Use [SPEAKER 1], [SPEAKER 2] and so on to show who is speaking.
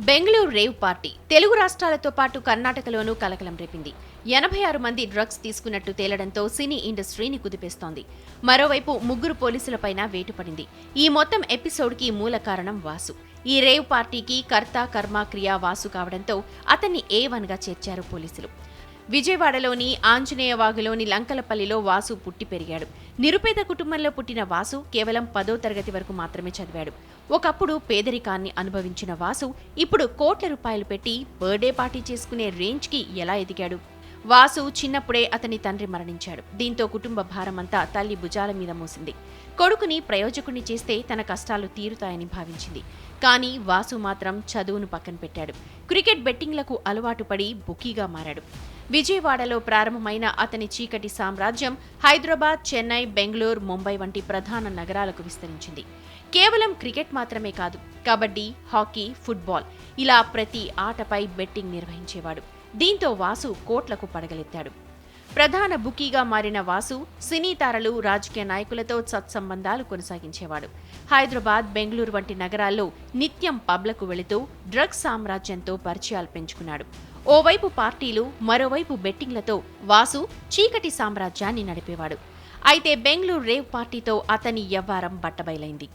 [SPEAKER 1] Bengaluru rave party Telugu రాష్ట్రాలతో పాటు కర్ణాటకలోనూ కలకలం రేపింది. ఎనభై ఆరు మంది డ్రగ్స్ తీసుకున్నట్టు తేలడంతో సినీ ఇండస్ట్రీని కుదిపేస్తోంది. మరోవైపు ముగ్గురు పోలీసులపైన వేటుపడింది. ఈ మొత్తం ఎపిసోడ్కి మూల కారణం వాసు. ఈ రేవ్ పార్టీకి కర్త కర్మ క్రియా వాసు కావడంతో అతన్ని ఏ వన్గా చేర్చారు పోలీసులు. విజయవాడలోని ఆంజనేయవాగులోని లంకలపల్లిలో వాసు పుట్టి పెరిగాడు. నిరుపేద కుటుంబంలో పుట్టిన వాసు కేవలం పదో తరగతి వరకు మాత్రమే చదివాడు. ఒకప్పుడు పేదరికాన్ని అనుభవించిన వాసు ఇప్పుడు కోట్ల రూపాయలు పెట్టి బర్త్డే పార్టీ చేసుకునే రేంజ్కి ఎలా ఎదిగాడు? వాసు చిన్నప్పుడే అతని తండ్రి మరణించాడు. దీంతో కుటుంబ భారమంతా తల్లి భుజాల మీద మోసింది. కొడుకుని ప్రయోజకుని చేస్తే తన కష్టాలు తీరుతాయని భావించింది. కానీ వాసు మాత్రం చదువును పక్కన పెట్టాడు. క్రికెట్ బెట్టింగ్లకు అలవాటు పడి బుకీగా మారాడు. విజయవాడలో ప్రారంభమైన అతని చీకటి సామ్రాజ్యం హైదరాబాద్ చెన్నై బెంగళూరు ముంబై వంటి ప్రధాన నగరాలకు విస్తరించింది. కేవలం క్రికెట్ మాత్రమే కాదు కబడ్డీ హాకీ ఫుట్బాల్ ఇలా ప్రతి ఆటపై బెట్టింగ్ నిర్వహించేవాడు. దీంతో వాసు కోట్లకు పడగలెత్తాడు. ప్రధాన బుకీగా మారిన వాసు సినీ తారలు రాజకీయ నాయకులతో సత్సంబంధాలు కొనసాగించేవాడు. హైదరాబాద్ బెంగళూరు వంటి నగరాల్లో నిత్యం పబ్లకు వెళుతూ డ్రగ్స్ సామ్రాజ్యంతో పరిచయాలు పెంచుకున్నాడు. ఓవైపు పార్టీలు మరోవైపు బెట్టింగ్లతో వాసు చీకటి సామ్రాజ్యాన్ని నడిపేవాడు. అయితే బెంగళూరు రేవ్ పార్టీతో అతని వ్యవహారం బట్టబయలైంది.